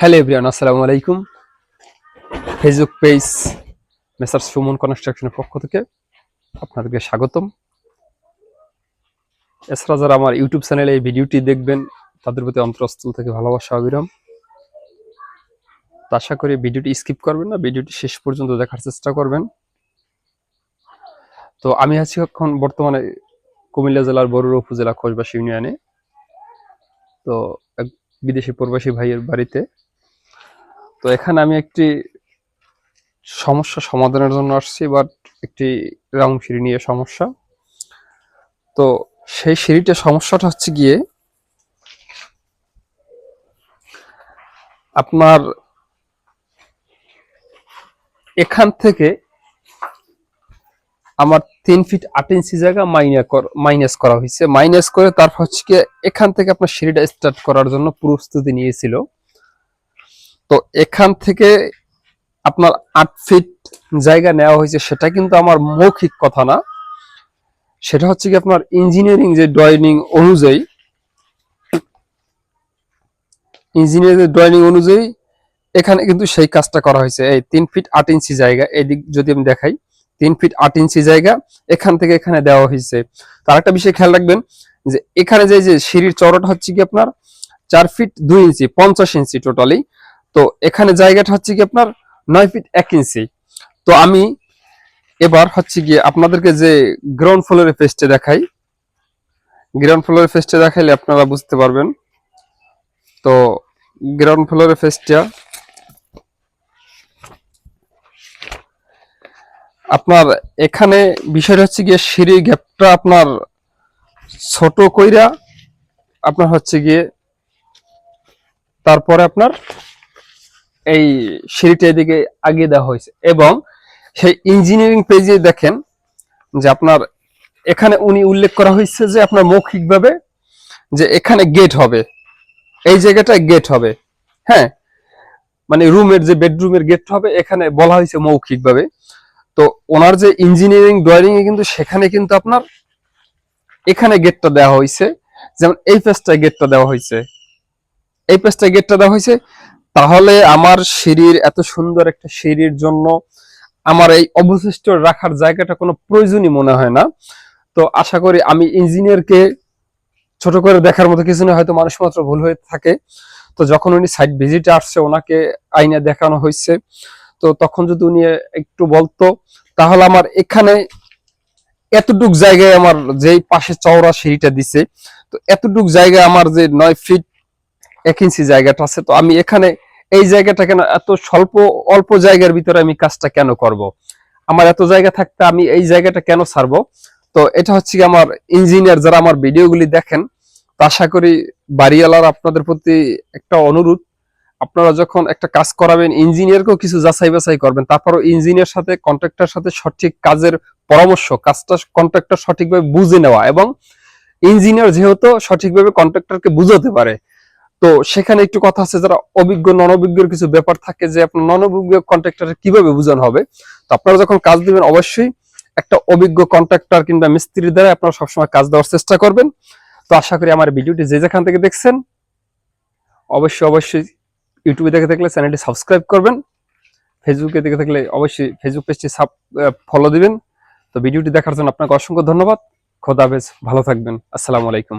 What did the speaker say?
Hello everyone আসসালামু আলাইকুম। Facebook page মেসার Suman কনস্ট্রাকশনের পক্ষ থেকে আপনাদেরকে স্বাগতম। এছাড়া যারা আমার ইউটিউব চ্যানেলে এই ভিডিওটি দেখবেন, তাদের প্রতি অন্তরস্থল থেকে ভালোবাসা, অবিরাম। আশা করি ভিডিওটি স্কিপ করবেন না, ভিডিওটি শেষ পর্যন্ত দেখার চেষ্টা করবেন। তো আমি আছি এখন বর্তমানে কুমিল্লা জেলার বরুড়া উপজেলা খোসবাসী ইউনিয়নে। তো এক বিদেশি প্রবাসী ভাইয়ের বাড়িতে তো এখানে আমি একটি সমস্যা সমাধানের জন্য আসছি বাট একটি রাউন্ড সিঁড়ি নিয়ে সমস্যা। তো সেই সিঁড়িটা সমস্যাটা হচ্ছে গিয়ে, আপনার এখান থেকে আমার তিন ফিট আট ইঞ্চি জায়গা মাইনা মাইনাস করা হয়েছে। মাইনাস করে তারপর হচ্ছে গিয়ে এখান থেকে আপনার সিঁড়িটা স্টার্ট করার জন্য প্রস্তুতি নিয়েছিল। তো এখান থেকে আপনার আট ফিট জায়গা নেওয়া হয়েছে, সেটা কিন্তু আমার মৌখিক কথা না। সেটা হচ্ছে কি আপনার ইঞ্জিনিয়ারিং যে ড্রয়িং অনুযায়ী ইঞ্জিনিয়ারিং ড্রয়িং অনুযায়ী এখানে কিন্তু সেই কাজটা করা হয়েছে। এই তিন ফিট আট ইঞ্চি জায়গা, এদিক যদি আমি দেখাই, তিন ফিট আট ইঞ্চি জায়গা এখান থেকে এখানে দেওয়া হয়েছে। তার একটা বিষয় খেয়াল রাখবেন যে এখানে যে যে সিঁড়ির চড়াটা হচ্ছে কি আপনার চার ফিট দুই ইঞ্চি, পঞ্চাশ ইঞ্চি টোটালি তো এখানে জায়গাটা হচ্ছে কি আপনার নয় ফিট এক ইঞ্চি তো আমি এবার হচ্ছে গিয়ে আপনাদেরকে যে গ্রাউন্ড ফ্লোরের ফেস্টে দেখাই। গ্রাউন্ড ফ্লোরের ফেস্টে দেখাইলে আপনারা বুঝতে পারবেন। তো গ্রাউন্ড ফ্লোরের ফেস্টটা আপনার এখানে বিষয়টা হচ্ছে গিয়ে সিঁড়ি গ্যাপটা আপনার ছোট কইরা আপনার হচ্ছে গিয়ে তারপরে আপনার এই সিঁড়িটা এদিকে আগিয়ে দেওয়া হয়েছে। এবং সেই ইঞ্জিনিয়ারিং পেজে দেখেন যে আপনার এখানে উনি উল্লেখ করা হয়েছে যে আপনার মৌখিকভাবে যে এখানে গেট হবে। এই জায়গাটায় গেট হবে। হ্যাঁ? মানে রুমের যে বেডরুমের গেট হবে, এখানে বলা হয়েছে মৌখিকভাবে। তো ওনার যে ইঞ্জিনিয়ারিং ড্রয়িং এ কিন্তু সেখানে কিন্তু আপনার এখানে গেটটা দেওয়া হয়েছে। যেমন এই পেজটায় গেটটা দেওয়া হয়েছে। এই পেজটায় গেটটা দেওয়া হয়েছে। তাহলে আমার সিঁড়ির, এত সুন্দর একটা সিঁড়ির জন্য আমার এই অবশিষ্ট রাখার জায়গাটা কোনো প্রয়োজনই মনে হয় না। তো আশা করি আমি ইঞ্জিনিয়ারকে ছোট করে দেখার মতো কিছু না, হয়তো মানুষ মাত্র ভুল হয়ে থাকে। তো যখন উনি সাইট ভিজিটে আসছে, ওনাকে আইনে দেখানো হয়েছে। তো তখন যদি উনি একটু বলতো, তাহলে আমার এখানে এতটুক জায়গায় আমার যেই পাশে চওড়া সিঁড়িটা দিছে, তো এতটুক জায়গায় আমার যে নয় ফিট এক ইঞ্চি জায়গাটা আছে, তো আমি এখানে এই জায়গাটা কেন? এত স্বল্প, অল্প জায়গার ভিতরে আমি কাজটা কেন করব। আমার এত জায়গা থাকতে আমি এই জায়গাটা কেন ছাড়বো তো এটা হচ্ছে আমার ইঞ্জিনিয়ার যারা আমার ভিডিওগুলি দেখেন, তো আশা করি বাড়িওয়ালার আপনাদের প্রতি একটা অনুরোধ। আপনারা যখন একটা কাজ করাবেন ইঞ্জিনিয়ারকেও কিছু যাচাই বাছাই করবেন, তারপরও ইঞ্জিনিয়ার সাথে কন্ট্রাক্টর সাথে সঠিক কাজের পরামর্শ, কাজটা কন্ট্রাক্টর সঠিকভাবে বুঝে নেওয়া এবং ইঞ্জিনিয়ার যেহেতু সঠিকভাবে কন্ট্রাক্টরকে বুঝাতে পারে তো সেখানে একটু কথা আছে যারা অভিজ্ঞ নন অভিজ্ঞর কিছু ব্যাপার থাকে যে আপনার নন অভিজ্ঞ কন্ট্রাক্টর কীভাবে বোঝানো হবে। তো আপনারা যখন কাজ দিবেন, অবশ্যই একটা অভিজ্ঞ কন্ট্রাক্টর কিংবা মিস্ত্রির দ্বারা আপনারা সবসময় কাজ দেওয়ার চেষ্টা করবেন। তো আশা করি আমার ভিডিওটি যে যেখান থেকে দেখছেন, অবশ্যই অবশ্যই ইউটিউবে দেখে থাকলে চ্যানেলটি সাবস্ক্রাইব করবেন। ফেসবুকে দেখে থাকলে অবশ্যই ফেসবুক পেজটি সাব ফলো দিবেন। তো ভিডিওটি দেখার জন্য আপনাকে অসংখ্য ধন্যবাদ। খোদা হাফেজ। ভালো থাকবেন। আসসালামু আলাইকুম।